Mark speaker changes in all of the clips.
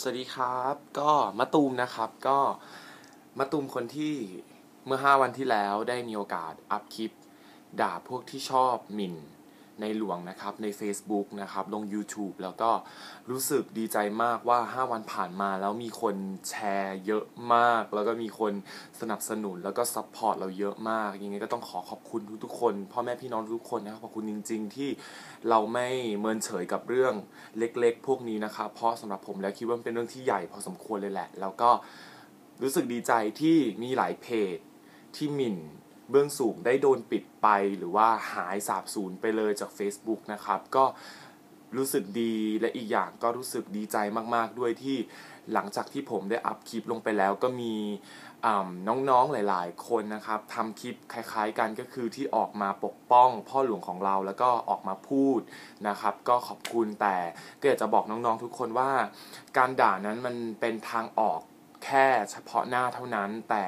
Speaker 1: สวัสดีครับ ก็มะตูมนะครับ ก็มะตูมคนที่เมื่อ 5 วันที่แล้วได้มีโอกาสอัพคลิป ด่าพวกที่ชอบหมิ่น ในหลวงนะครับใน Facebook นะครับลง YouTube แล้วก็รู้สึกดีใจมากว่า 5 วันผ่านมาแล้วมีคนแชร์เยอะมาก แล้วก็มีคนสนับสนุนแล้วก็ซัพพอร์ตเราเยอะมากยังไงก็ต้องขอขอบคุณทุกๆคนพ่อแม่พี่น้องทุกคนนะครับขอบคุณจริง ๆ ที่เราไม่เมินเฉยกับเรื่องเล็ก ๆ พวกนี้นะครับเพราะสำหรับผมแล้วคิดว่าเป็นเรื่องที่ใหญ่พอสมควรเลยแหละ แล้วก็รู้สึกดีใจที่มีหลายเพจที่หมิ่น เบื้องสูงได้โดนปิดไปหรือว่าหายสาบสูญไปเลยจาก Facebook นะครับ ก็รู้สึกดีและอีกอย่างก็รู้สึกดีใจมากๆด้วยที่หลังจากที่ผมได้อัพคลิปลงไปแล้วก็มีน้องๆหลายๆ คนนะครับทำคลิปคล้ายๆกันก็คือที่ออกมาปกป้องพ่อหลวงของเราแล้วก็ออกมาพูดนะครับ ก็ขอบคุณแต่ก็อยากจะบอกน้องๆทุกคนว่า การด่านั้นมันเป็นทางออก แค่เฉพาะหน้าเท่านั้น แต่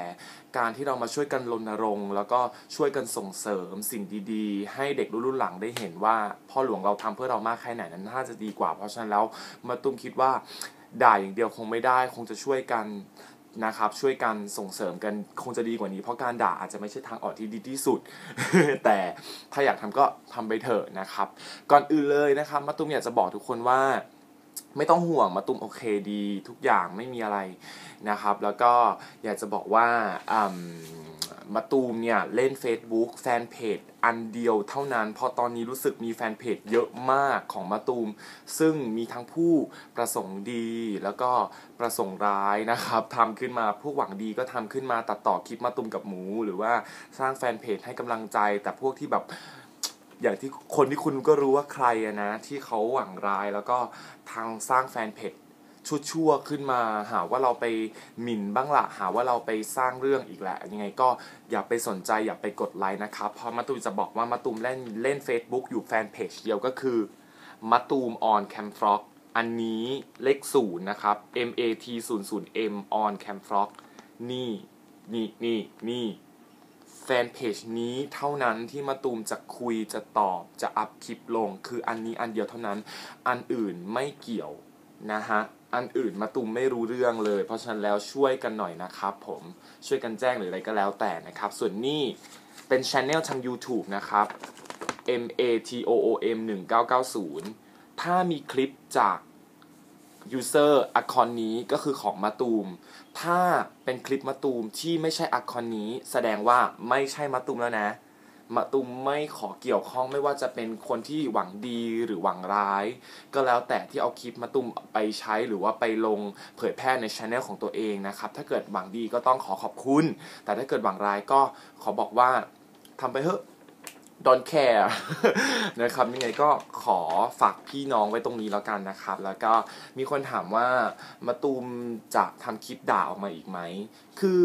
Speaker 1: การที่เรามาช่วยกันรณรงค์แล้วก็ช่วยกันส่งเสริมสิ่งดีๆ ให้เด็กรุ่นหลังได้เห็นว่าพ่อหลวงเราทำเพื่อเรามากแค่ไหนนั้นน่าจะดีกว่า เพราะฉะนั้นแล้วมาตุ้มคิดว่าด่าอย่างเดียวคงไม่ได้คงจะช่วยกันนะครับช่วยกันส่งเสริมกันคงจะดีกว่านี้ เพราะการด่าอาจจะไม่ใช่ทางออกที่ดีที่สุด แต่ถ้าอยากทำก็ทำไปเถอะนะครับ ก่อนอื่นเลยนะครับมาตุ้มอยากจะบอกทุกคนว่า ไม่ต้องห่วงมาตุ้มโอเคดี ทุกอย่างไม่มีอะไรนะครับ แล้วก็อยากจะบอกว่ามาตูมเนี่ย เล่น Facebook แฟนเพจอันเดียวเท่านั้นพราะตอนนี้รู้สึกมีแฟนเพจเยอะมากของมาตูม ซึ่งมีทั้งผู้ประสงค์ดีแล้วก็ประสงค์ร้ายนะครับทำขึ้นมาพวกหวังดีก็ทำขึ้นมาตัดต่อคลิปมาตูมกับหมู หรือว่าสร้างแฟนเพจให้กำลังใจแต่พวกที่แบบ อย่างที่คนที่คุณก็รู้ว่าใครนะ ที่เขาหวังร้ายแล้วก็ทางสร้างแฟนเพจชั่วๆขึ้นมาหาว่าเราไปหมิ่นบ้างละหาว่าเราไปสร้างเรื่องอีกแหละ ยังไงก็อย่าไปสนใจอย่าไปกดไลค์นะครับเพราะมาตูมจะบอกว่ามาตูมเล่นเล่น Facebook อยู่แฟนเพจเดียวก็คือมาตูม on cam frog อันนี้เลขศูนย์นะครับ M A T 0 0 M on cam frog นี่ นี่ นี่ นี่ ฟนเพจนี้เท่านั้นที่มาตูมจะคุยจะตอบจะอัพคลิปลง คืออันนี้อันเดียวเท่านั้น อันอื่นไม่เกี่ยวนะฮะอันอื่นมาตุมไม่รู้เรื่องเลย เพราะฉะนั้นแล้วช่วยกันหน่อยนะครับผมช่วยกันแจ้งหรืออะไรก็แล้วแต่นะครับ ส่วนนี้เป็นช anel ทาง YouTube นะครับ M A T O O M 1990 ถ้ามีคลิปจาก user อคอนนี้ก็คือของมาตูม ถ้าเป็นคลิปมาตูมที่ไม่ใช่อคอนนี้ แสดงว่าไม่ใช่มาตูมแล้วนะมาตุมไม่ขอเกี่ยวข้องไม่ว่าจะเป็นคนที่หวังดีหรือหวังร้าย ก็แล้วแต่ที่เอาคลิปมาตุมไปใช้หรือว่าไปลงเผยแพร่ในช anel ของตัวเองนะครับ ถ้าเกิดหวังดีก็ต้องขอขอบคุณ แต่ถ้าเกิดหวังร้ายก็ขอบอกว่าทำไปเถอะ don't care นะครับยังไงก็ขอฝากพี่น้องไว้ตรงนี้แล้วกันนะครับ แล้วก็มีคนถามว่ามาตูมจะทำคลิปด่าออกมาอีกไหม คือ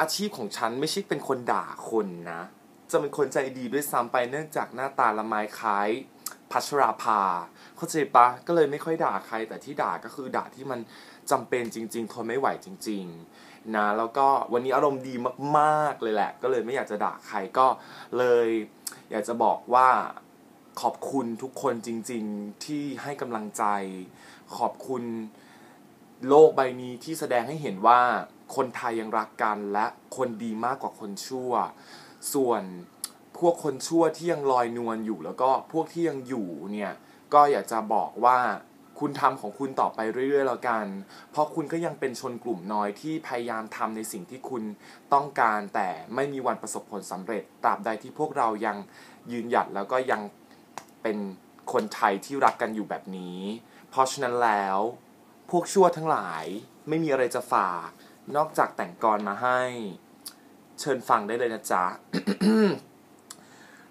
Speaker 1: อาชีพของฉันไม่ใช่เป็นคนด่าคนนะ จะเป็นคนใจดีด้วยซ้ำไปเนื่องจากหน้าตาละไมคล้ายพัชราภาเข้าใจปะก็เลยไม่ค่อยด่าใครแต่ที่ด่าก็คือด่าที่มัน จำเป็นจริง ๆ ทนไม่ไหวจริง ๆ นะ แล้วก็วันนี้อารมณ์ดีมากๆเลยแหละ ก็เลยไม่อยากจะด่าใครก็เลย อยากจะบอกว่าขอบคุณทุกคนจริง ๆ ที่ให้กำลังใจ ขอบคุณโลกใบนี้ที่แสดงให้เห็นว่าคนไทยยังรักกันและคนดีมากกว่าคนชั่ว ส่วนพวกคนชั่วที่ยังลอยนวลอยู่แล้วก็พวกที่ยังอยู่เนี่ย ก็อยากจะบอกว่า คุณทำของคุณต่อไปเรื่อยๆแล้วกัน เพราะคุณก็ยังเป็นชนกลุ่มน้อยที่พยายามทำในสิ่งที่คุณต้องการแต่ไม่มีวันประสบผลสำเร็จ ตราบใดที่พวกเรายังยืนหยัดแล้วก็ยังเป็นคนไทยที่รักกันอยู่แบบนี้ เพราะฉะนั้นแล้ว พวกชั่วทั้งหลายไม่มีอะไรจะฝาก นอกจากแต่งกรมาให้ เชิญฟังได้เลยนะจ๊ะ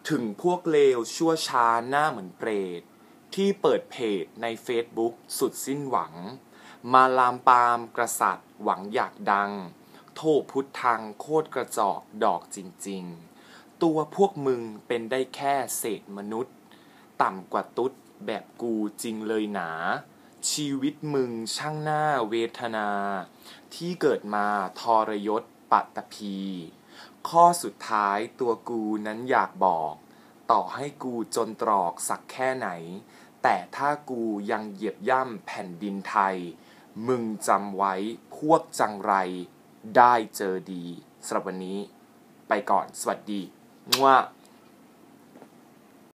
Speaker 1: ถึงพวกเลวชั่วช้าหน้าเหมือนเปรต ที่เปิดเพจใน Facebook สุดสิ้นหวัง มาลามปามกระสัดหวังอยากดัง โทษพุทธังโคตรกระจอกดอกจริง ๆ ตัวพวกมึงเป็นได้แค่เศษมนุษย์ ต่ำกว่าตุ๊ดแบบกูจริงเลยหนา ชีวิตมึงช่างหน้าเวทนา ที่เกิดมาทรยศปัตตภีข้อสุดท้ายตัวกูนั้นอยากบอก ต่อให้กูจนตรอกสักแค่ไหน แต่ถ้ากูยังเหยียบย่ำแผ่นดินไทย มึงจำไว้พวกจังไรได้เจอดีสำหรับวันนี้ ไปก่อนสวัสดีงัว